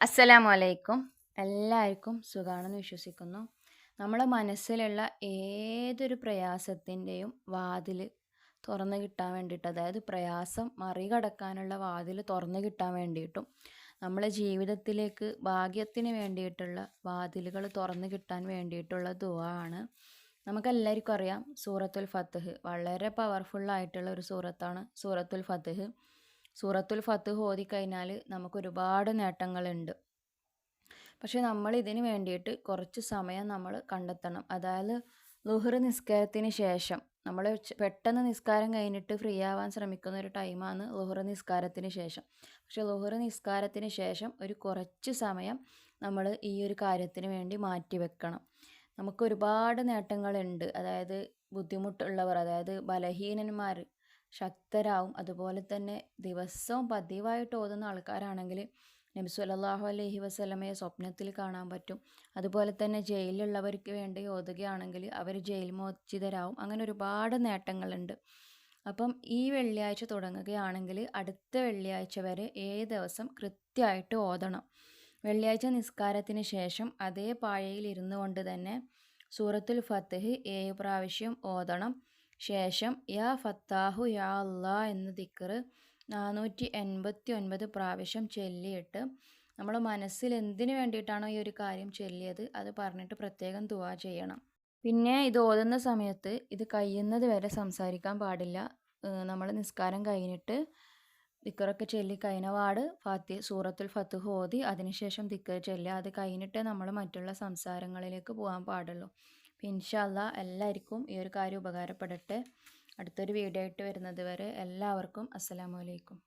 അസ്സലാമു അലൈക്കും എല്ലാവർക്കും സുഖമാണെന്ന് വിശ്വസിക്കുന്നു. നമ്മളെ മനസ്സിലുള്ള ഏതൊരു പ്രയാസത്തിന്റെയും വാതിൽ തുറന്നു കിട്ടാൻ വേണ്ടിയിട്ട് അതായത് പ്രയാസം മറികടക്കാനുള്ള വാതിൽ തുറന്നു കിട്ടാൻ വേണ്ടിയിട്ടും നമ്മളെ ജീവിതത്തിലേക്ക് ഭാഗ്യത്തിന് വേണ്ടിയിട്ടുള്ള വാതിലുകൾ തുറന്നു കിട്ടാൻ വേണ്ടിയിട്ടുള്ള ദുവാണ് നമുക്കെല്ലാവർക്കും അറിയാം സൂറത്തുൽ ഫത്തഹ് വളരെ പവർഫുള്ളായിട്ടുള്ള ഒരു സൂറത്താണ് സൂറത്തുൽ ഫത്തഹ് സൂറത്തുൽ ഫത്ത് ഓതിക്കഴിഞ്ഞാൽ നമുക്ക് ഒരുപാട് നേട്ടങ്ങളുണ്ട്. പക്ഷേ നമ്മൾ ഇതിന് വേണ്ടിയിട്ട് കുറച്ച് സമയം നമ്മൾ കണ്ടെത്തണം. അതായത് ലുഹർ നിസ്കാരത്തിന് ശേഷം നമ്മൾ പെട്ടെന്ന് നിസ്കാരം കഴിഞ്ഞിട്ട് ഫ്രീ ആവാൻ ശ്രമിക്കുന്ന ഒരു ടൈമാണ് ലുഹർ നിസ്കാരത്തിന് ശേഷം. പക്ഷേ ലുഹർ നിസ്കാരത്തിന് ശേഷം ഒരു കുറച്ച് സമയം നമ്മൾ ഈ ഒരു കാര്യത്തിന് വേണ്ടി മാറ്റി വെക്കണം. നമുക്ക് ഒരുപാട് നേട്ടങ്ങളുണ്ട്. അതായത് ബുദ്ധിമുട്ടുള്ളവർ അതായത് ബലഹീനന്മാർ ശക്തരാവും. അതുപോലെ തന്നെ ദിവസവും പതിവായിട്ട് ഓതുന്ന ആൾക്കാരാണെങ്കിൽ നബി സല്ലല്ലാഹു അലൈഹി വസല്ലമയെ സ്വപ്നത്തിൽ കാണാൻ പറ്റും. അതുപോലെ തന്നെ ജയിലിലുള്ളവർക്ക് വേണ്ടി ഓതുകയാണെങ്കിൽ അവർ ജയിൽ മോചിതരാവും. അങ്ങനെ ഒരുപാട് നേട്ടങ്ങളുണ്ട്. അപ്പം ഈ വെള്ളിയാഴ്ച തുടങ്ങുകയാണെങ്കിൽ അടുത്ത വെള്ളിയാഴ്ച വരെ ഏഴ് ദിവസം കൃത്യമായിട്ട് ഓതണം. വെള്ളിയാഴ്ച നിസ്കാരത്തിന് ശേഷം അതേ പാഴയിൽ ഇരുന്നു കൊണ്ട് തന്നെ സൂറത്തുൽ ഫത്തഹ് ഏഴ് പ്രാവശ്യം ഓതണം. ശേഷം യാ ഫത്താഹു യാ അള്ളാ എന്ന ദിക്കർ നാനൂറ്റി എൺപത്തി ഒൻപത് പ്രാവശ്യം ചൊല്ലിയിട്ട് നമ്മൾ മനസ്സിൽ എന്തിനു വേണ്ടിയിട്ടാണോ ഈ ഒരു കാര്യം ചൊല്ലിയത് അത് പറഞ്ഞിട്ട് പ്രത്യേകം ദുവാ ചെയ്യണം. പിന്നെ ഇത് ഓതുന്ന സമയത്ത് ഇത് കഴിയുന്നത് വരെ സംസാരിക്കാൻ പാടില്ല. നമ്മൾ നിസ്കാരം കഴിഞ്ഞിട്ട് ദിക്കറൊക്കെ ചൊല്ലി കഴിഞ്ഞപാട് ഫാത്തി സൂറത്തുൽ ഫത്തുഹ് ഓതി അതിനുശേഷം ദിക്കർ ചൊല്ലുക. അത് കഴിഞ്ഞിട്ടേ നമ്മൾ മറ്റുള്ള സംസാരങ്ങളിലേക്ക് പോകാൻ പാടുള്ളൂ. അപ്പം ഇൻഷാല്ല എല്ലാവർക്കും ഈ ഒരു കാര്യം ഉപകാരപ്പെടട്ടെ. അടുത്തൊരു വീഡിയോ ആയിട്ട് വരുന്നത് വരെ എല്ലാവർക്കും അസ്സലാമു അലൈക്കും.